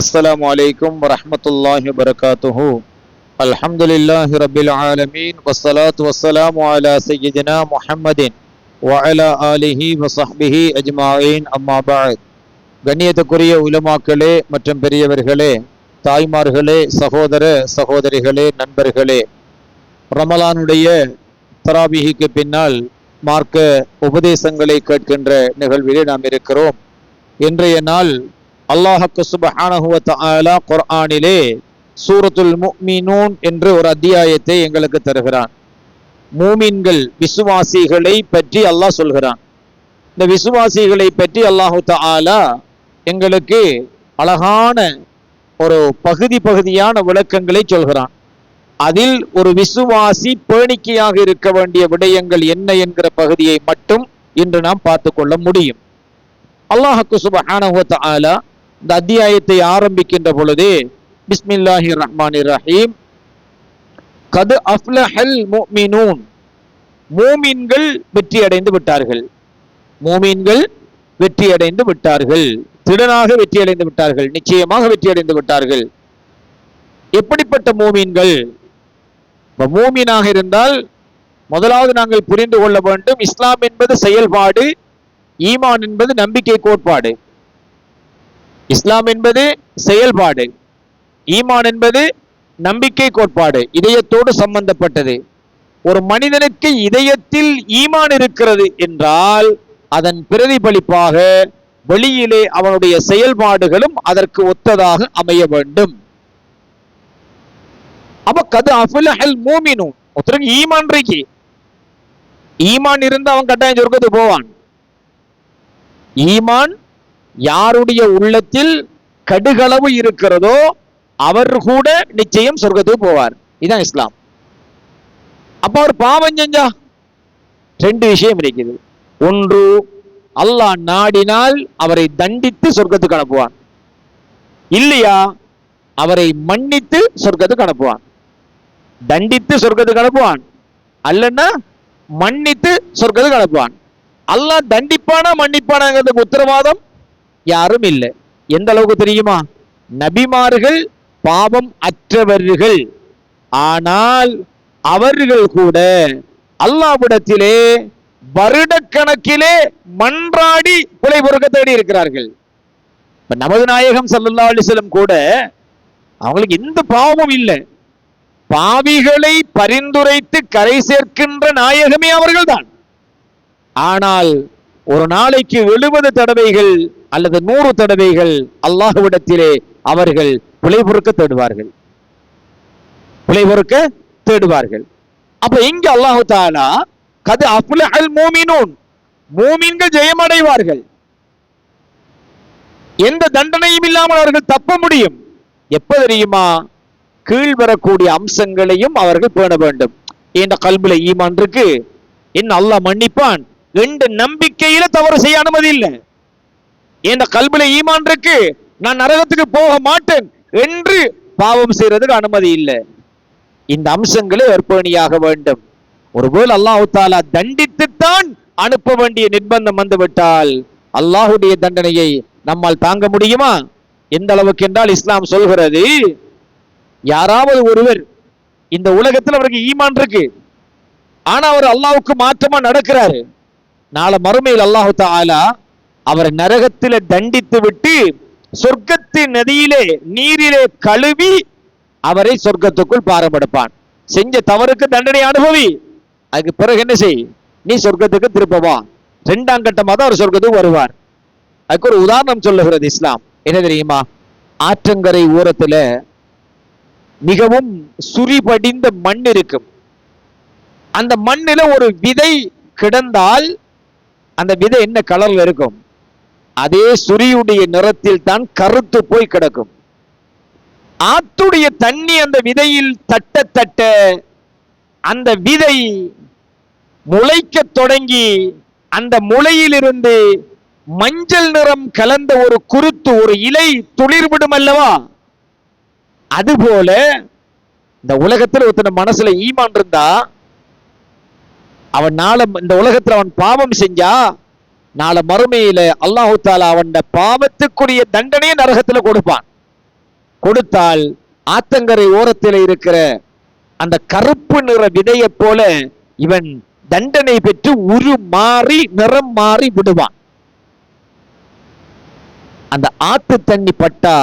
السلام عليكم ورحمة الله وبركاته الحمد لله رب العالمين والصلاة والسلام على سيدنا محمد وعلى آله وصحبه أجمعين أما بعد கண்ணியத்துக்குரிய உலமாக்களே மற்றும் பெரியவர்களே தாய்மார்களே சகோதர சகோதரிகளே நண்பர்களே ரமலானுடைய தராபிகிக்கு பின்னால் மார்க்க உபதேசங்களை கேட்கின்ற நிகழ்விலே நாம் இருக்கிறோம் இன்றைய நாள் அல்லாஹக்கு சுபஹானஹுவத் ஆலா குர்ஆனிலே சூரத்துல் முக்மினூன் என்று ஒரு அத்தியாயத்தை எங்களுக்கு தருகிறான். மூமின்கள் விசுவாசிகளை பற்றி அல்லாஹ் சொல்கிறான். இந்த விசுவாசிகளை பற்றி அல்லாஹு தாலா எங்களுக்கு அழகான ஒரு பகுதி பகுதியான விளக்கங்களை சொல்கிறான். அதில் ஒரு விசுவாசி பேணிக்கையாக இருக்க வேண்டிய விடயங்கள் என்ன என்கிற பகுதியை மட்டும் இன்று நாம் பார்த்து கொள்ள முடியும். அல்லாஹக்கு சுபஹானஹு வ இந்த அத்தியாயத்தை ஆரம்பிக்கின்ற பொழுது பிஸ்மில்லாஹி ரஹ்மான் ரஹீம் கது அஃப்லஹல் முஃமினூன். மூமின்கள் வெற்றி அடைந்து விட்டார்கள். மூமின்கள் வெற்றி அடைந்து விட்டார்கள். திடனாக வெற்றி அடைந்து விட்டார்கள். நிச்சயமாக வெற்றி அடைந்து விட்டார்கள். எப்படிப்பட்ட மூமீன்கள்? மூமீனாக இருந்தால் முதலாவது நாங்கள் புரிந்து கொள்ள வேண்டும் இஸ்லாம் என்பது செயல்பாடு ஈமான் என்பது நம்பிக்கை கோட்பாடு. இஸ்லாம் என்பது செயல்பாடு. ஈமான் என்பது நம்பிக்கை கோட்பாடு இதயத்தோடு சம்பந்தப்பட்டது. ஒரு மனிதனுக்கு இதயத்தில் ஈமான் இருக்கிறது என்றால் அதன் பிரதிபலிப்பாக வெளியிலே அவனுடைய செயல்பாடுகளும் அதற்கு ஒத்ததாக அமைய வேண்டும். அப்ப கது அஃபுலஹல் மூமினும் ஒருத்தருக்கு ஈமான் இருக்கு. ஈமான் இருந்து அவன் கட்டாயம் சொர்க்கத்துக்கு போவான். ஈமான் யாருடைய உள்ளத்தில் கடுகளவு இருக்கிறதோ அவர் கூட நிச்சயம் சொர்க்கத்துக்கு போவார். இதுதான் இஸ்லாம். அப்ப அவர் பாவம் செஞ்சா? ரெண்டு விஷயம் இருக்குது. ஒன்று அல்லாஹ் நாடினால் அவரை தண்டித்து சொர்க்கத்துக்கு அனுப்புவான். இல்லையா? அவரை மன்னித்து சொர்க்கத்துக்கு அனுப்புவான். தண்டித்து சொர்க்கத்துக்கு அனுப்புவான். அல்லன்னா மன்னித்து சொர்க்கத்துக்கு அனுப்புவான். அல்லாஹ் தண்டிப்பானா மன்னிப்பானாங்கிறதுக்கு உத்தரவாதம்? யாரும் இல்லை. எந்த அளவுக்கு தெரியுமா? நபிமார்கள் பாவம் அற்றவர்கள். ஆனால் அவர்கள் கூட அல்லாவிடத்திலே வருடக்கணக்கிலே மன்றாடி கொலை பொறுக்க தேடி இருக்கிறார்கள். இப்ப நமது நாயகம் சல்லா அலிஸ்லம் கூட அவங்களுக்கு எந்த பாவமும் இல்லை. பாவிகளை பரிந்துரைத்து கரை சேர்க்கின்ற நாயகமே அவர்கள்தான். ஆனால் ஒரு நாளைக்கு எழுபது தடவைகள் அல்லது நூறு தடவைகள் அல்லாஹுவிடத்திலே அவர்கள் பிழை பொறுக்க தேடுவார்கள். பிழை பொறுக்க தேடுவார்கள். அப்ப இங்க அல்லாஹு தாலா கது அல் மூமினூன். மூமின்கள் ஜெயமடைவார்கள். எந்த தண்டனையும் இல்லாமல் அவர்கள் தப்ப முடியும். எப்ப தெரியுமா? கீழ் வரக்கூடிய அம்சங்களையும் அவர்கள் பேண வேண்டும். என்ற கல்வில ஈமான் இருக்கு? என்ன அல்லாஹ் மன்னிப்பான். ரெண்டு நம்பிக்கையில தவறு செய்ய அனுமதி இல்லை. என்ற கல்வில ஈமான் இருக்கு. நான் நரகத்துக்கு போக மாட்டேன் என்று பாவம் செய்யறதுக்கு அனுமதி இல்லை. இந்த அம்சங்களை அர்ப்பணியாக வேண்டும். ஒருபோல் அல்லாஹு தாலா தண்டித்துத்தான் அனுப்ப வேண்டிய நிர்பந்தம் வந்துவிட்டால் அல்லாஹுடைய தண்டனையை நம்மால் தாங்க முடியுமா? எந்த அளவுக்கு என்றால் இஸ்லாம் சொல்கிறது யாராவது ஒருவர் இந்த உலகத்தில் அவருக்கு ஈமான் இருக்கு. ஆனா அவர் அல்லாவுக்கு மாற்றமா நடக்கிறாரு. நாளை மறுமையில் அல்லாஹு தாலா அவரை நரகத்தில தண்டித்து விட்டு சொர்க்கத்தின் நதியிலே நீரிலே கழுவி அவரை சொர்க்கத்துக்குள் பாரம்படுப்பான் செஞ்ச தவறுக்கு தண்டனை அனுபவி. அதுக்கு பிறகு என்ன செய்? நீ சொர்க்கத்துக்கு திருப்பவா ரெண்டாம் கட்டமாக தான் அவர் சொர்க்கத்துக்கு வருவார். அதுக்கு ஒரு உதாரணம் சொல்லுகிறது இஸ்லாம். என்ன தெரியுமா? ஆற்றங்கரை ஓரத்துல மிகவும் சுரி படிந்த மண் இருக்கும். அந்த மண்ணில ஒரு விதை கிடந்தால் அந்த விதை என்ன கலர்ல இருக்கும்? அதே சுரியுடைய நிறத்தில் தான் கருத்து போய் கிடக்கும். ஆத்துடைய தண்ணி அந்த விதையில் தட்ட தட்ட அந்த விதை முளைக்க தொடங்கி அந்த முளையிலிருந்து மஞ்சள் நிறம் கலந்த ஒரு குருத்து ஒரு இலை துளிர்விடும் அல்லவா? அதுபோல இந்த உலகத்துல ஒருத்தன மனசுல ஈமான் இருந்தா அவன் நாளை இந்த உலகத்துல அவன் பாவம் செஞ்சா நாளை மறுமையில அல்லாஹு தாலா அவன் பாவத்துக்குரிய தண்டனையை நரகத்துல கொடுப்பான். கொடுத்தால் ஆத்தங்கரை ஓரத்தில் இருக்கிற அந்த கருப்பு நிற விதையை போல இவன் தண்டனை பெற்று உரு மாறி நிறம் மாறி விடுவான். அந்த ஆத்து தண்ணி பட்டா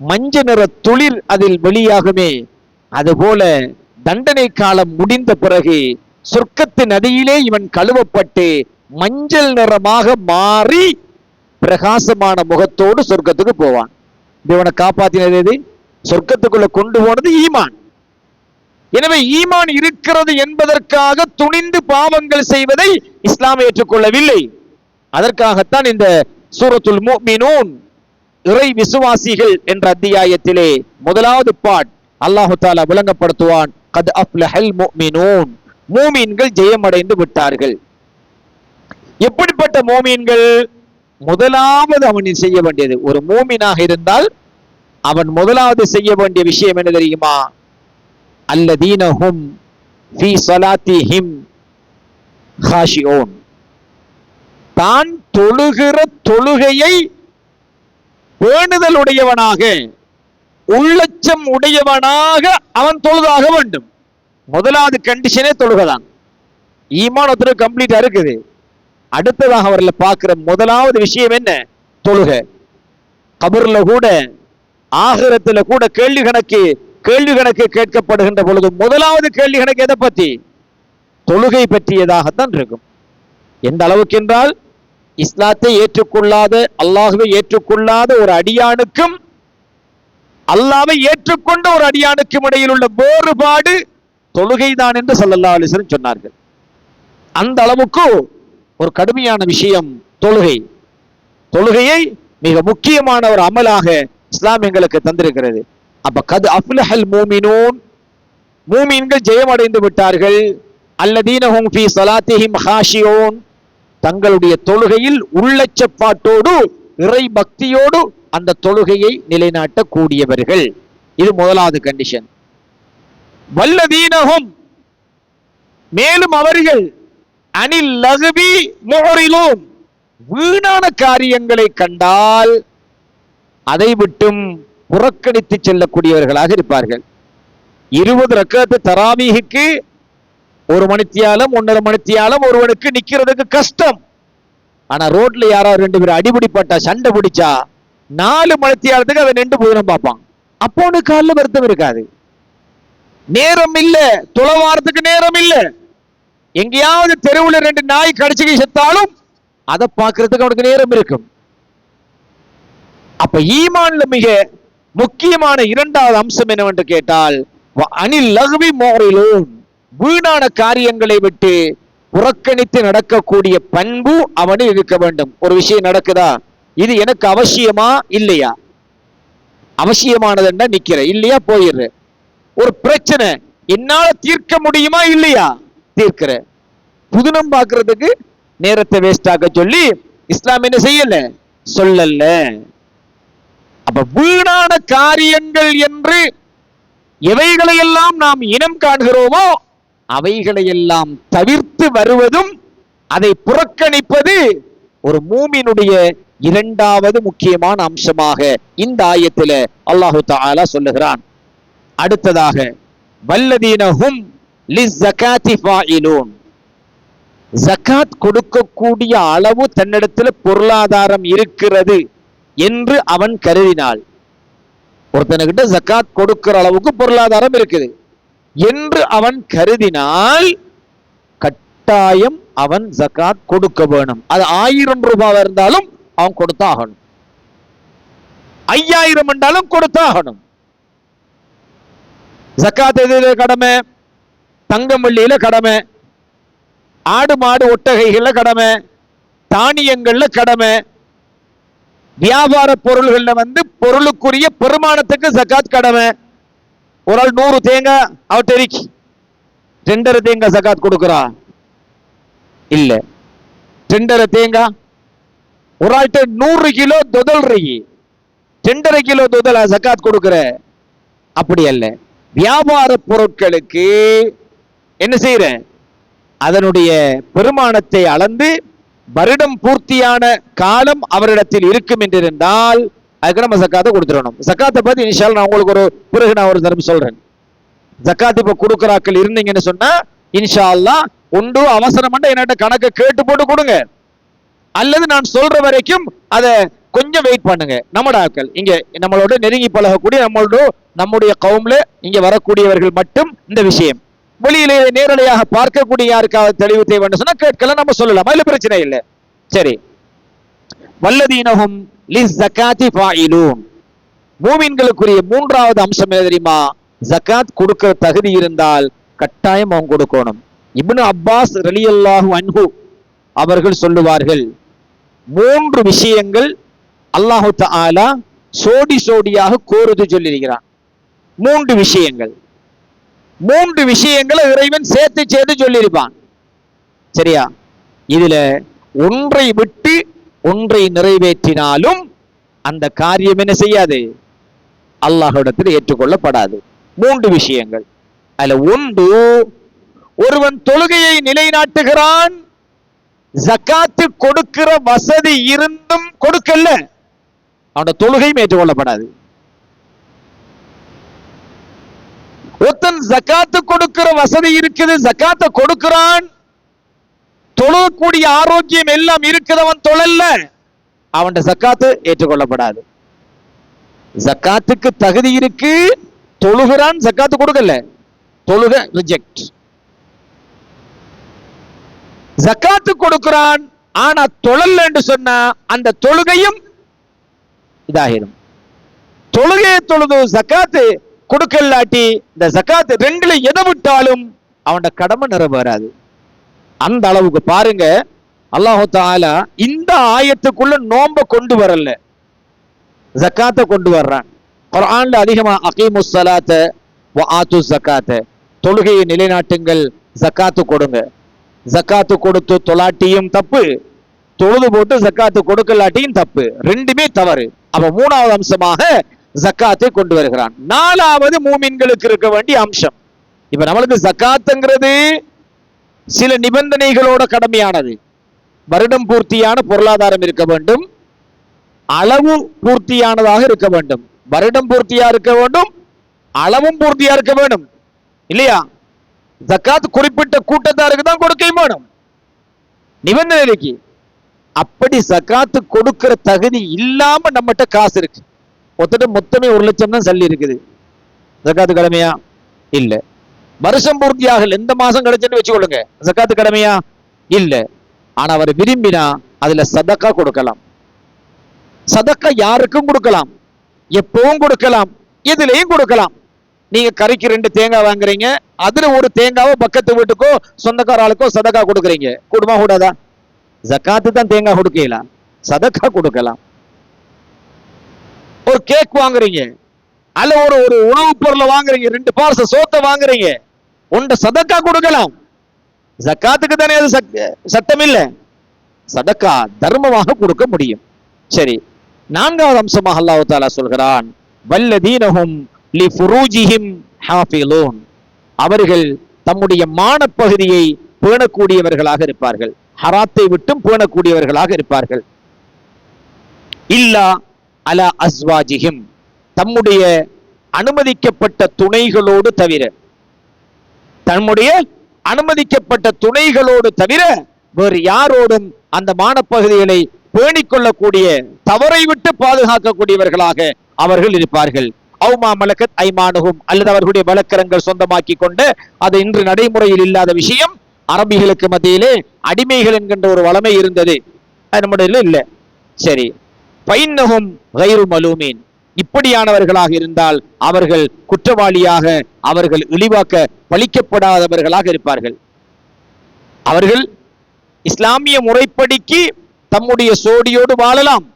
மஞ்ச நிற துளிர் அதில் வெளியாகுமே அதுபோல தண்டனை காலம் முடிந்த பிறகு சொர்க்கத்து நதியிலே இவன் கழுவப்பட்டு மஞ்சள் நிறமாக மாறி பிரகாசமான முகத்தோடு சொர்க்கத்துக்கு போவான். இவனை காப்பாத்தினது எது? சொர்க்கத்துக்குள்ள கொண்டு போனது ஈமான். எனவே ஈமான் இருக்கிறது என்பதற்காக துணிந்து பாவங்கள் செய்வதை இஸ்லாம் ஏற்றுக்கொள்ளவில்லை. அதற்காகத்தான் இந்த சூரத்துல் மீனூன் இறை விசுவாசிகள் என்ற அத்தியாயத்திலே முதலாவது பாட் அல்லாஹு தாலா விளங்கப்படுத்துவான். கத் அஃப்லஹல் மீனூன் மூமீன்கள் ஜெயமடைந்து விட்டார்கள். எப்படிப்பட்ட மூமீன்கள்? முதலாவது அவனின் செய்ய வேண்டியது. ஒரு மூமீனாக இருந்தால் அவன் முதலாவது செய்ய வேண்டிய விஷயம் என்ன தெரியுமா? அல்லதீனஹும் ஃபீ ஸலாத்திஹிம் ஹாஷியோன் தான் தொழுகிற தொழுகையை பேணுதல் உடையவனாக உள்ளச்சம் உடையவனாக அவன் தொழுதாக வேண்டும். முதலாவது கண்டிஷனே தொழுகதான். ஈமான் ஒருத்தர் கம்ப்ளீட்டா இருக்குது. அடுத்ததாக அவர்ல பார்க்கிற முதலாவது விஷயம் என்ன? தொழுகை. கபர்ல கூட ஆகிரத்துல கூட கேள்வி கணக்கு கேள்வி கணக்கு கேட்கப்படுகின்ற பொழுது முதலாவது கேள்வி கணக்கு எதை பத்தி? தொழுகை பற்றியதாகத்தான் இருக்கும். எந்த அளவுக்கு என்றால் இஸ்லாத்தை ஏற்றுக்கொள்ளாத அல்லாஹுவை ஏற்றுக்கொள்ளாத ஒரு அடியானுக்கும் அல்லாவை ஏற்றுக்கொண்ட ஒரு அடியானுக்கும் இடையில் உள்ள வேறுபாடு தொழுகைதான் என்று சல்லல்லா அலைஹி சொன்னார்கள். அந்த அளவுக்கு ஒரு கடுமையான விஷயம் தொழுகை. தொழுகையை மிக முக்கியமான ஒரு அமலாக இஸ்லாம் எங்களுக்கு தந்திருக்கிறது. அப்ப கது அஃப்லஹல் மூமினூன் மூமீன்கள் ஜெயமடைந்து விட்டார்கள். அல்லதீனஹும் ஃபி ஸலாத்திஹிம் மஹாஷியோன் தங்களுடைய தொழுகையில் உள்ளச்சப்பாட்டோடு இறை பக்தியோடு அந்த தொழுகையை நிலைநாட்டக்கூடியவர்கள். இது முதலாவது கண்டிஷன் வல்லதீனஹும். மேலும் அவர்கள் அனில் லகுபி முகரிலும் வீணான காரியங்களை கண்டால் அதை விட்டும் புறக்கணித்து செல்லக்கூடியவர்களாக இருப்பார்கள். இருபது ரக்கத்து தராவீகுக்கு ஒரு மணித்தியாலம் ஒன்றரை மணித்தியாலம் ஒருவனுக்கு நிக்கிறதுக்கு கஷ்டம். ஆனா ரோட்ல யாராவது ரெண்டு பேரும் அடிபிடிப்பட்டா சண்டை பிடிச்சா நாலு மணித்தியாலத்துக்கு அதை நின்று போயிடும் பார்ப்பான் அப்போ உனக்கு காலில் வருத்தம் இருக்காது. நேரம் இல்ல துளவாரத்துக்கு நேரம் இல்ல எங்கேயாவது தெருவுல ரெண்டு நாய் கடிச்சு செத்தாலும் அதை பார்க்கறதுக்கு அவனுக்கு நேரம் இருக்கும். அப்ப ஈமான்ல மிக முக்கியமான இரண்டாவது அம்சம் என்னவென்று கேட்டால் அணில் லகுவி மோரிலோன் வீணான காரியங்களை விட்டு புறக்கணித்து நடக்கக்கூடிய பண்பு அவனில் இருக்க வேண்டும். ஒரு விஷயம் நடக்குதா? இது எனக்கு அவசியமா? இல்லையா? அவசியமானதுன்னா நிக்கிற. இல்லையா? போயிடுறேன் ஒரு பிரச்சனை. என்னால தீர்க்க முடியுமா இல்லையா? தீர்க்கிற புதினம் பாக்குறதுக்கு நேரத்தை வேஸ்ட் ஆக்க சொல்லி இஸ்லாம் என்ன செய்யல? சொல்லல. அப்ப வீணான காரியங்கள் என்று எவைகளையெல்லாம் நாம் இனம் காண்கிறோமோ அவைகளையெல்லாம் தவிர்த்து வருவதும் அதை புறக்கணிப்பது ஒரு மூமினுடைய இரண்டாவது முக்கியமான அம்சமாக இந்த ஆயத்தில் அல்லாஹு தாலா சொல்லுகிறான். அடுத்ததாக வல்லதீனஹும் ஜக்காத் கொடுக்கக்கூடிய அளவு தன்னிடத்தில் பொருளாதாரம் இருக்கிறது என்று அவன் கருதினாள். ஒருத்தனுக்கிட்ட ஜகாத் கொடுக்கிற அளவுக்கு பொருளாதாரம் இருக்குது என்று அவன் கருதினால் கட்டாயம் அவன் ஜகாத் கொடுக்க வேணும். அது ஆயிரம் ரூபாய் இருந்தாலும் அவன் கொடுத்தாகணும். ஐயாயிரம் என்றாலும் கொடுத்தாகணும். ஜக்காத் எதில கடமை தங்கம் வெள்ளியில கடமை ஆடு மாடு ஒட்டகைகள்ல கடமை தானியங்கள்ல கடமை. வியாபார பொருள்கள்ல வந்து பொருளுக்குரிய பெருமானத்துக்கு ஜக்காத் கடமை. ஒரு ஆள் நூறு தேங்காய் அவ ரெண்டரை தேங்காய் ஜக்காத் கொடுக்குறா? இல்ல. ரெண்டரை தேங்காய் ஒரு ஆள்கிட்ட நூறு கிலோ தொதல் ரெண்டரை கிலோ தொதல் ஜக்காத் கொடுக்குற? அப்படி அல்ல. வியாபார பொருட்களுக்கு என்ன செய்யறேன் அதனுடைய பெருமானத்தை அளந்து வருடம் பூர்த்தியான காலம் அவரிடத்தில் இருக்கும் என்றிருந்தால் அதுக்கு நம்ம சக்காத்தை கொடுத்துடணும். சக்காத்தை பத்தி இனிஷால் நான் உங்களுக்கு ஒரு பிறகு நான் ஒரு தரம் சொல்றேன். ஜக்காத் இப்ப கொடுக்கறாக்கள் இருந்தீங்கன்னு சொன்னா இன்ஷா அல்லாஹ் உண்டு அவசரமண்ட என்கிட்ட கணக்கை கேட்டு போட்டு கொடுங்க. அல்லது நான் சொல்ற வரைக்கும் அதை கொஞ்சம் வெயிட் பண்ணுங்க. நம்மட ஆட்கள். இங்க நம்மளோட நெருங்கி பழகக்கூடிய நம்மளோட நம்முடைய கவும்ல இங்க வரக்கூடியவர்கள் மட்டும் இந்த விஷயம். வெளியிலே நேரடியாக பார்க்கக்கூடிய யாருக்காவது தெளிவு தேவைன்னு சொன்னா கேட்கலாம் நம்ம சொல்லலாம். அதுல பிரச்சனை இல்லை. சரி. வல்லதீனகும் லிஸ் ஜக்காத்தி ஃபாயிலூன். மூமின்களுக்குரிய மூன்றாவது அம்சம் என்ன தெரியுமா? ஜக்காத் கொடுக்க தகுதி இருந்தால் கட்டாயம் அவங்க கொடுக்கணும். இப்னு அப்பாஸ் ரலியல்லாஹு அன்ஹு அவர்கள் சொல்லுவார்கள் மூன்று விஷயங்கள் அல்லாஹு ஆலா சோடி சோடியாக கோருது சொல்லியிருக்கிறான். மூன்று விஷயங்கள். மூன்று விஷயங்களை இறைவன் சேர்த்து சேர்த்து சொல்லியிருப்பான். சரியா? இதுல ஒன்றை விட்டு ஒன்றை நிறைவேற்றினாலும் அந்த காரியம் என்ன செய்யாது? அல்லாஹிடத்தில் ஏற்றுக்கொள்ளப்படாது. மூன்று விஷயங்கள். அதுல ஒன்று ஒருவன் தொழுகையை நிலைநாட்டுகிறான் ஜக்காத்து கொடுக்கிற வசதி இருந்தும் கொடுக்கல. அவனோட தொழுகையும் ஏற்றுக்கொள்ளப்படாது. ஒருத்தன் ஜக்காத்து கொடுக்கிற வசதி இருக்குது ஜக்காத்தை கொடுக்கிறான். தொழக்கூடிய ஆரோக்கியம் எல்லாம் இருக்கிறவன் தொழல்ல. அவன் ஜக்காத்து ஏற்றுக்கொள்ளப்படாது. ஜக்காத்துக்கு தகுதி இருக்கு தொழுகிறான் ஜக்காத்து கொடுக்கல. தொழுக ரிஜெக்ட் ஜக்காத்து கொடுக்கிறான் ஆனா தொழல் என்று சொன்னா அந்த தொழுகையும் இதாகிடும் தொழுகையை தொழுது சக்காத்து கொடுக்கல்லாட்டி இந்த சக்காத்து ரெண்டுல எதை விட்டாலும் அவனோட கடமை நிறைவேறாது அந்த அளவுக்கு பாருங்க அல்லாஹு தாலா இந்த ஆயத்துக்குள்ள நோம்ப கொண்டு வரல. ஜக்காத்தை கொண்டு வர்றான். குரான்ல அதிகமா அகீமு சலாத்த ஆத்து ஜக்காத்த. தொழுகையை நிலைநாட்டுங்கள் ஜக்காத்து கொடுங்க. ஜக்காத்து கொடுத்து தொலாட்டியும் தப்பு. தொழுது போட்டு ஜக்காத்து கொடுக்கலாட்டியும் தப்பு. ரெண்டுமே தவறு. அப்ப மூணாவது அம்சமாக ஜக்காத்தை கொண்டு வருகிறான். நாலாவது மூமின்களுக்கு இருக்க வேண்டிய அம்சம். இப்ப நம்மளுக்கு ஜக்காத்துங்கிறது சில நிபந்தனைகளோட கடமையானது. வருடம் பூர்த்தியான பொருளாதாரம் இருக்க வேண்டும். அளவு பூர்த்தியானதாக இருக்க வேண்டும். வருடம் பூர்த்தியா இருக்க வேண்டும். அளவும் பூர்த்தியா இருக்க வேண்டும். இல்லையா? ஜக்காத் குறிப்பிட்ட கூட்டத்தாருக்கு தான் கொடுக்க வேணும். நிபந்தனைக்கு அப்படி சக்காத்து கொடுக்கிற தகுதி இல்லாம நம்மகிட்ட காசு இருக்கு. ஒருத்தட்ட மொத்தமே ஒரு லட்சம் தான் சல்லி இருக்குது. சக்காத்து கடமையா? இல்ல. வருஷம் பூர்த்தியாக எந்த மாசம் கிடைச்சுன்னு வச்சுக்கொள்ளுங்க. சக்காத்து கடமையா? இல்ல. ஆனா அவர் விரும்பினா அதுல சதக்கா கொடுக்கலாம். சதக்கா யாருக்கும் கொடுக்கலாம். எப்பவும் கொடுக்கலாம். எதுலையும் கொடுக்கலாம். நீங்க கறிக்கு ரெண்டு தேங்காய் வாங்குறீங்க. அதுல ஒரு தேங்காவோ பக்கத்து வீட்டுக்கோ சொந்தக்கார ஆளுக்கோ சதக்கா கொடுக்குறீங்க. கூடுமா கூடாதா? ஜக்காத்து தான் தேங்காய் கொடுக்கலாம் சதக்கா கொடுக்கலாம் ஒரு கேக் வாங்குறீங்க அல்ல ஒரு ஒரு உணவு பொருளை வாங்குறீங்க ரெண்டு பார்ச சோத்தை வாங்குறீங்க உண்ட சதக்கா கொடுக்கலாம் ஜக்காத்துக்கு தானே அது சட்டம் இல்லை சதக்கா தர்மமாக கொடுக்க முடியும் சரி நான்காவது அம்சமாக அல்லாஹு தாலா சொல்கிறான் வல்லதீனஹும் லி ஃபுரூஜிஹிம் ஹாஃபிலூன் அவர்கள் தம்முடைய மானப்பகுதியை பேணக்கூடியவர்களாக இருப்பார்கள். ஹராத்தை விட்டும் போனக்கூடியவர்களாக இருப்பார்கள். இல்லா அலா அஸ்வாஜிஹிம். தம்முடைய அனுமதிக்கப்பட்ட துணைகளோடு தவிர தம்முடைய அனுமதிக்கப்பட்ட துணைகளோடு தவிர வேறு யாரோடும் அந்த மானப்பகுதிகளை பேணிக் கொள்ளக்கூடிய தவறை விட்டு பாதுகாக்கக்கூடியவர்களாக அவர்கள் இருப்பார்கள். அவுமா மலக்கத் ஐமானுகும் அல்லது அவர்களுடைய வழக்கரங்கள் சொந்தமாக்கி கொண்டு அது இன்று நடைமுறையில் இல்லாத விஷயம். அரபிகளுக்கு மத்தியிலே அடிமைகள் என்கின்ற ஒரு வளமை இருந்தது. அது நம்முடைய இல்ல. சரி. பைன்னகும் கைரு மலூமீன். இப்படியானவர்களாக இருந்தால் அவர்கள் குற்றவாளியாக அவர்கள் இழிவாக்க பழிக்கப்படாதவர்களாக இருப்பார்கள். அவர்கள் இஸ்லாமிய முறைப்படிக்கு தம்முடைய சோடியோடு வாழலாம்.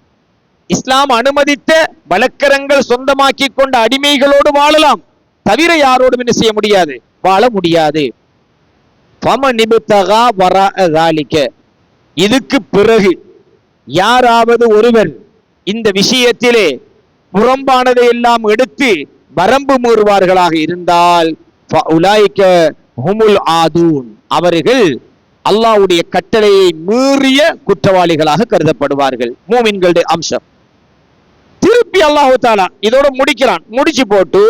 இஸ்லாம் அனுமதித்த வழக்கரங்கள் சொந்தமாக்கி கொண்ட அடிமைகளோடு வாழலாம். தவிர யாரோடும் என்ன செய்ய முடியாது? வாழ முடியாது. பம நிமித்தகா வரா இதுக்கு பிறகு யாராவது ஒருவர் இந்த விஷயத்திலே புறம்பானதை எல்லாம் எடுத்து வரம்பு மூறுவார்களாக இருந்தால் உலாய்க்க ஹுமுல் ஆதூன். அவர்கள் அல்லாவுடைய கட்டளையை மீறிய குற்றவாளிகளாக கருதப்படுவார்கள். மூமின்களுடைய அம்சம். திருப்பி அல்லாஹு தாலா இதோட முடிக்கிறான். முடிச்சு போட்டு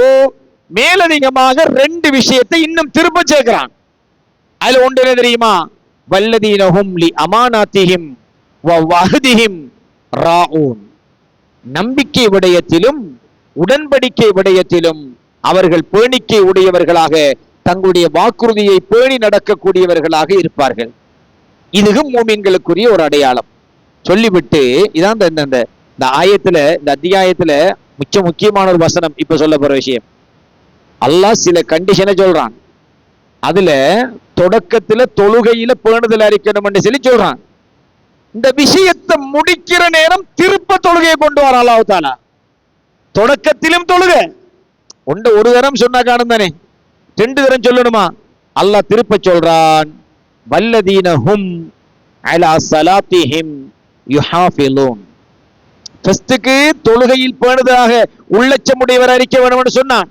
மேலதிகமாக ரெண்டு விஷயத்தை இன்னும் திரும்ப சேர்க்கிறான். அதுல ஒன்று என்ன தெரியுமா? வல்லதீனஹும் லி அமானாத்திஹிம் வஹதிஹிம் ராஊன். நம்பிக்கை விடயத்திலும் உடன்படிக்கை விடயத்திலும் அவர்கள் பேணிக்கை உடையவர்களாக தங்களுடைய வாக்குறுதியை பேணி நடக்கக்கூடியவர்களாக இருப்பார்கள். இதுவும் மூமின்களுக்குரிய ஒரு அடையாளம். சொல்லிவிட்டு இதான் இந்த- இந்த இந்த ஆயத்துல இந்த அத்தியாயத்துல மிக்க முக்கியமான ஒரு வசனம் இப்ப சொல்ல போற விஷயம். அல்லாஹ் சில கண்டிஷனை சொல்றான். அதுல தொடக்கத்துல தொழுகையில பேணுதல் அறிக்கணும்னு சொல்லி சொல்றான். இந்த விஷயத்தை முடிக்கிற நேரம் திருப்ப தொழுகையை கொண்டு வர அல்லாவுத்தானா தொடக்கத்திலும் தொழுக. ஒன்று ஒரு தரம் சொன்னா காணும் தானே. ரெண்டு தரம் சொல்லணுமா? அல்லாஹ் திருப்ப சொல்றான். வல்லதீன ஹும் அலா சலாத்திஹிம் யுஹாஃபிலூன். ஃபர்ஸ்டுக்கு தொழுகையில் பேணுதலாக உள்ளச்சமுடையவர் அறிக்க வேணும்னு சொன்னான்.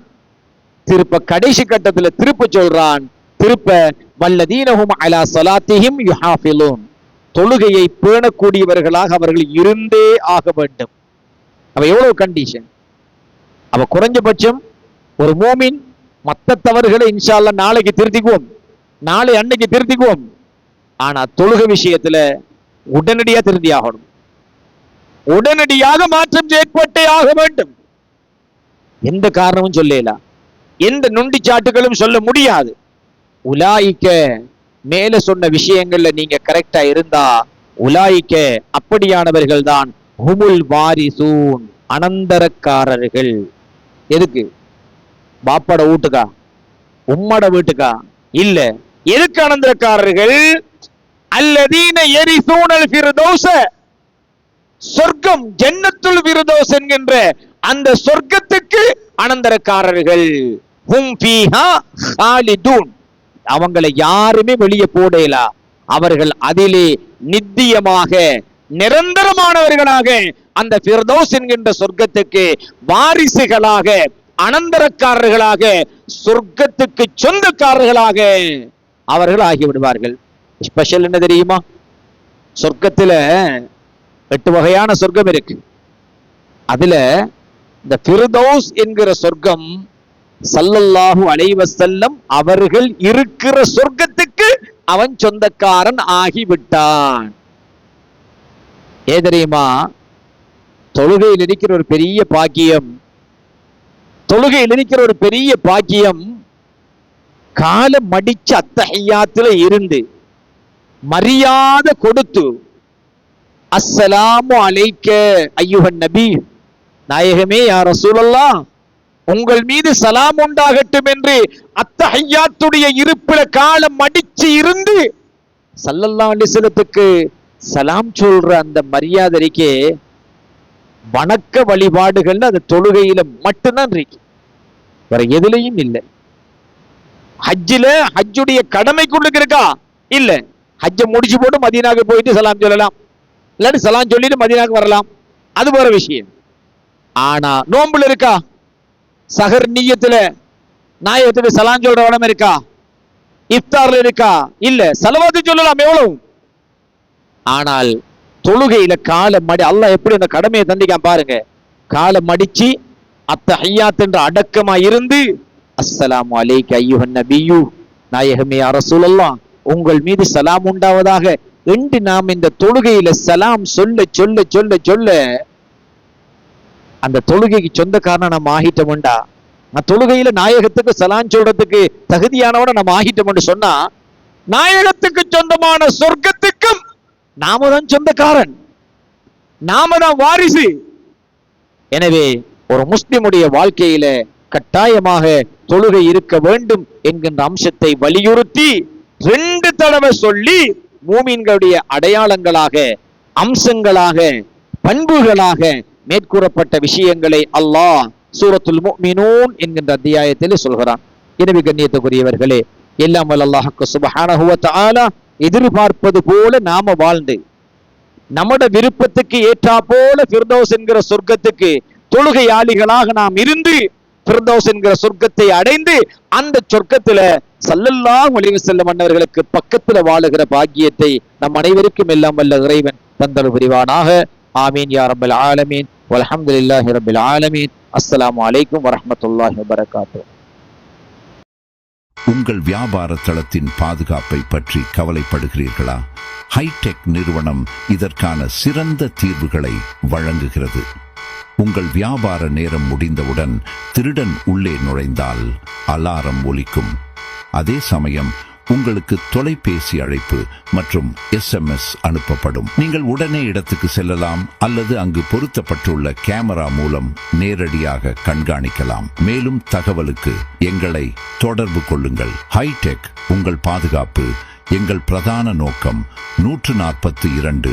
திருப்ப கடைசி கட்டத்துல திருப்ப சொல்றான். திருப்ப வல்லதீனஹும் அலா சலாத்திஹிம் யுஹாஃபிலூன். தொழுகையை பேணக்கூடியவர்களாக அவர்கள் இருந்தே ஆக வேண்டும். அவ எவ்வளவு கண்டிஷன் அவ குறைஞ்சபட்சம் ஒரு மூமின் மத்த தவறுகளை இன்ஷா நாளைக்கு திருத்திக்குவோம். நாளை அன்னைக்கு திருத்திக்குவோம். ஆனா தொழுகை விஷயத்துல உடனடியா திருந்தி ஆகணும். உடனடியாக மாற்றம் ஏற்பட்டே ஆக வேண்டும். எந்த காரணமும் சொல்லல. எந்த நுண்டி சாட்டுகளும் சொல்ல முடியாது. உலாய்க்க மேல சொன்ன விஷயங்கள்ல நீங்க கரெக்டா இருந்தா உலாய்க்க அப்படியானவர்கள் தான் ஹுமுல் வாரிசூன் அனந்தரக்காரர்கள். எதுக்கு? பாப்பாட வீட்டுக்கா? உம்மட வீட்டுக்கா? இல்ல. எதுக்கு அனந்தரக்காரர்கள்? அல்லதீன எரிசூனல் ஃபிர்தௌஸ சொர்க்கம் ஜன்னத்துள் விருதோஸ் என்கின்ற அந்த சொர்க்கத்துக்கு அனந்தரக்காரர்கள். ஹும் ஃபீஹா ஹாலிதூன். அவங்களை யாருமே வெளியே போடல. அவர்கள் அதிலே நித்தியமாக நிரந்தரமானவர்களாக அந்த பிரதோஸ் என்கின்ற சொர்க்கத்துக்கு வாரிசுகளாக அனந்தரக்காரர்களாக சொர்க்கத்துக்கு சொந்தக்காரர்களாக அவர்கள் ஆகிவிடுவார்கள். ஸ்பெஷல் என்ன தெரியுமா? சொர்க்கத்துல எட்டு வகையான சொர்க்கம் இருக்கு. அதுல இந்த பிரதோஸ் என்கிற சொர்க்கம் சல்லல்லாஹு அலைவ செல்லம் அவர்கள் இருக்கிற சொர்க்கத்துக்கு அவன் சொந்தக்காரன் ஆகிவிட்டான். ஏ தெரியுமா? தொழுகையில் இருக்கிற ஒரு பெரிய பாக்கியம் தொழுகையில் இருக்கிற ஒரு பெரிய பாக்கியம் கால மடிச்ச அத்தகையாத்துல இருந்து மரியாதை கொடுத்து அஸ்ஸலாமு அலைக்க ஐயுகன் நபி நாயகமே யார் ரசூலல்லாம் உங்கள் மீது சலாம் உண்டாகட்டும் என்று அத்தஹையாத்துடைய இருப்பில காலம் மடிச்சு இருந்து சல்லல்லா அலைஹி சலாம் சொல்ற அந்த மரியாதைக்கே வணக்க வழிபாடுகள்ல அந்த தொழுகையில மட்டும்தான் இருக்கு. வேற எதுலயும் இல்லை. ஹஜ்ஜில ஹஜ்ஜுடைய கடமைக்குள்ளுக்கு இருக்கா? இல்ல. ஹஜ்ஜை முடிச்சு போட்டு மதீனாக்கு போயிட்டு சலாம் சொல்லலாம். இல்லாட்டி சலாம் சொல்லிட்டு மதீனாக்கு வரலாம். அது வேற விஷயம். ஆனா நோம்புல இருக்கா? சஹர் நீயத்துல நாயகத்துக்கு சலாம் சொல்ற இடம் இருக்கா? இஃப்தார்ல இருக்கா? இல்ல. செலவாத்து சொல்லலாம் எவ்வளவு? ஆனால் தொழுகையில காலை மடி அல்லாஹ் எப்படி அந்த கடமையை தந்திக்கான் பாருங்க. காலை மடிச்சு அத்த என்ற அடக்கமா இருந்து அஸ்ஸலாம் அலைக்கு ஐயுஹன் நபியு நாயகமே அரசூலல்லாம் உங்கள் மீது சலாம் உண்டாவதாக. என்று நாம் இந்த தொழுகையில சலாம் சொல்ல சொல்ல சொல்ல சொல்ல அந்த தொழுகைக்கு சொந்தக்காரனை நம்ம ஆகிட்டோம்டா. நான் தொழுகையில நாயகத்துக்கு சலான் சொல்றதுக்கு தகுதியானவன நம்ம ஆகிட்டோம்னு சொன்னா நாயகத்துக்கு சொந்தமான சொர்க்கத்துக்கும் நாம தான் சொந்தக்காரன். நாம தான் வாரிசு. எனவே ஒரு முஸ்லிமுடைய வாழ்க்கையில கட்டாயமாக தொழுகை இருக்க வேண்டும் என்கின்ற அம்சத்தை வலியுறுத்தி ரெண்டு தடவை சொல்லி மூமீன்களுடைய அடையாளங்களாக அம்சங்களாக பண்புகளாக மேற்கூறப்பட்ட விஷயங்களை அல்லாஹ் சூரத்துல் மீனூன் என்கின்ற அத்தியாயத்தில் சொல்கிறான். எனவே கண்ணியத்துக்குரியவர்களே எல்லாம் வல்ல அல்லாஹ்க்கு எதிர்பார்ப்பது போல நாம வாழ்ந்து நம்மட விருப்பத்துக்கு ஏற்றா போல பிர்தோஸ் என்கிற சொர்க்கத்துக்கு தொழுகையாளிகளாக நாம் இருந்து பிர்தோஸ் என்கிற சொர்க்கத்தை அடைந்து அந்த சொர்க்கத்துல சல்லல்லாஹு அலைஹி செல்லும் மன்னர்களுக்கு பக்கத்துல வாழுகிற பாக்கியத்தை நம் அனைவருக்கும் எல்லாம் வல்ல இறைவன் தந்தல் புரிவானாக. ஆமீன் யா ரப்பல் ஆலமீன். வல்ஹம்துலில்லாஹி ரபில் ஆலமீன். அஸ்லாம் வலைக்கம் வரமத்துல்லாஹி வபரகாத்துஹு. உங்கள் வியாபார தளத்தின் பாதுகாப்பை பற்றி கவலைப்படுகிறீர்களா? ஹைடெக் நிறுவனம் இதற்கான சிறந்த தீர்வுகளை வழங்குகிறது. உங்கள் வியாபார நேரம் முடிந்தவுடன் திருடன் உள்ளே நுழைந்தால் அலாரம் ஒலிக்கும். அதே சமயம் உங்களுக்கு தொலைபேசி அழைப்பு மற்றும் எஸ்எம்எஸ் அனுப்பப்படும். நீங்கள் உடனே இடத்துக்கு செல்லலாம் அல்லது அங்கு பொருத்தப்பட்டுள்ள கேமரா மூலம் நேரடியாக கண்காணிக்கலாம். மேலும் தகவலுக்கு எங்களை தொடர்பு கொள்ளுங்கள். ஹைடெக் உங்கள் பாதுகாப்பு எங்கள் பிரதான நோக்கம் நூற்று நாற்பத்தி இரண்டு